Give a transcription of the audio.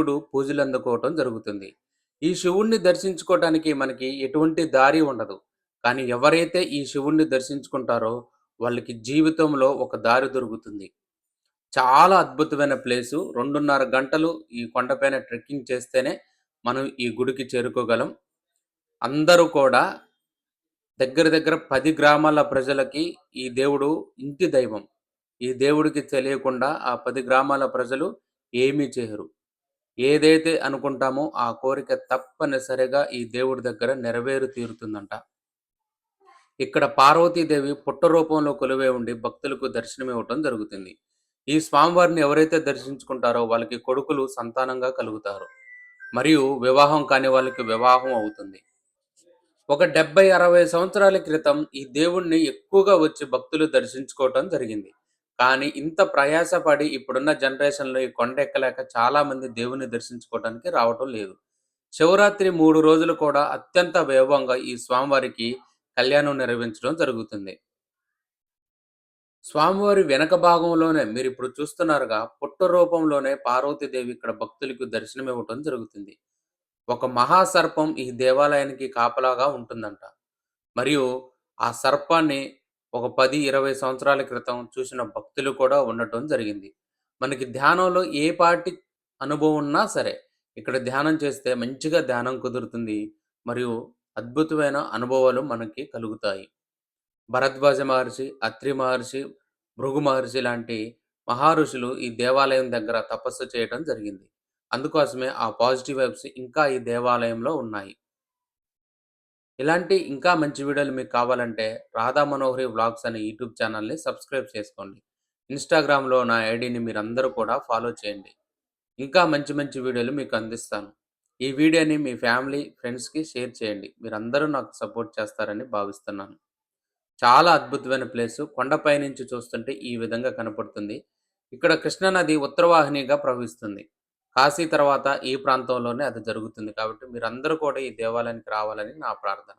శివుడు పూజలు అందుకోవటం జరుగుతుంది. ఈ శివుణ్ణి దర్శించుకోవడానికి మనకి ఎటువంటి దారి ఉండదు. కానీ ఎవరైతే ఈ శివుణ్ణి దర్శించుకుంటారో వాళ్ళకి జీవితంలో ఒక దారి దొరుకుతుంది. చాలా అద్భుతమైన ప్లేసు. రెండున్నర గంటలు ఈ కొండపైన ట్రెక్కింగ్ చేస్తేనే మనం ఈ గుడికి చేరుకోగలం. అందరూ కూడా దగ్గర దగ్గర పది గ్రామాల ప్రజలకి ఈ దేవుడు ఇంటి దైవం. ఈ దేవుడికి తెలియకుండా ఆ పది గ్రామాల ప్రజలు ఏమీ చేయరు. ఏదైతే అనుకుంటామో ఆ కోరిక తప్పనిసరిగా ఈ దేవుడి దగ్గర నెరవేరు తీరుతుందంట. ఇక్కడ పార్వతీదేవి పుట్ట రూపంలో ఉండి భక్తులకు దర్శనమివ్వటం జరుగుతుంది. ఈ స్వామివారిని ఎవరైతే దర్శించుకుంటారో వాళ్ళకి కొడుకులు సంతానంగా కలుగుతారు. మరియు వివాహం కాని వాళ్ళకి వివాహం అవుతుంది. ఒక డెబ్బై అరవై సంవత్సరాల క్రితం ఈ దేవుణ్ణి ఎక్కువగా వచ్చి భక్తులు దర్శించుకోవటం జరిగింది. కానీ ఇంత ప్రయాసపడి ఇప్పుడున్న జనరేషన్లో ఈ కొండ ఎక్కలేక చాలా మంది దేవుని దర్శించుకోవడానికి రావటం లేదు. శివరాత్రి మూడు రోజులు కూడా అత్యంత వైభవంగా ఈ స్వామివారికి కళ్యాణం నిర్వహించడం జరుగుతుంది. స్వామివారి వెనక భాగంలోనే మీరు ఇప్పుడు చూస్తున్నారుగా పుట్ట రూపంలోనే పార్వతీదేవి ఇక్కడ భక్తులకు దర్శనం ఇవ్వటం జరుగుతుంది. ఒక మహాసర్పం ఈ దేవాలయానికి కాపలాగా ఉంటుందంట. మరియు ఆ సర్పాన్ని ఒక పది ఇరవై సంవత్సరాల క్రితం చూసిన భక్తులు కూడా ఉండటం జరిగింది. మనకి ధ్యానంలో ఏ పాటి అనుభవం ఉన్నా సరే ఇక్కడ ధ్యానం చేస్తే మంచిగా ధ్యానం కుదురుతుంది. మరియు అద్భుతమైన అనుభవాలు మనకి కలుగుతాయి. భరద్వాజ మహర్షి అత్రి మహర్షి భృగు మహర్షి లాంటి మహర్షులు ఈ దేవాలయం దగ్గర తపస్సు చేయడం జరిగింది. అందుకోసమే ఆ పాజిటివ్ వైబ్స్ ఇంకా ఈ దేవాలయంలో ఉన్నాయి. ఇలాంటి ఇంకా మంచి వీడియోలు మీకు కావాలంటే రాధా మనోహరి వ్లాగ్స్ అనే యూట్యూబ్ ఛానల్ని సబ్స్క్రైబ్ చేసుకోండి. ఇన్స్టాగ్రామ్లో నా ఐడిని మీరు అందరూ కూడా ఫాలో చేయండి. ఇంకా మంచి మంచి వీడియోలు మీకు అందిస్తాను. ఈ వీడియోని మీ ఫ్యామిలీ ఫ్రెండ్స్కి షేర్ చేయండి. మీరందరూ నాకు సపోర్ట్ చేస్తారని భావిస్తున్నాను. చాలా అద్భుతమైన ప్లేసు. కొండపై నుంచి చూస్తుంటే ఈ విధంగా కనపడుతుంది. ఇక్కడ కృష్ణానది ఉత్తరవాహినిగా ప్రవహిస్తుంది. కాశీ తర్వాత ఈ ప్రాంతంలోనే అది జరుగుతుంది కాబట్టి మీరందరూ కూడా ఈ దేవాలయానికి రావాలని నా ప్రార్థన.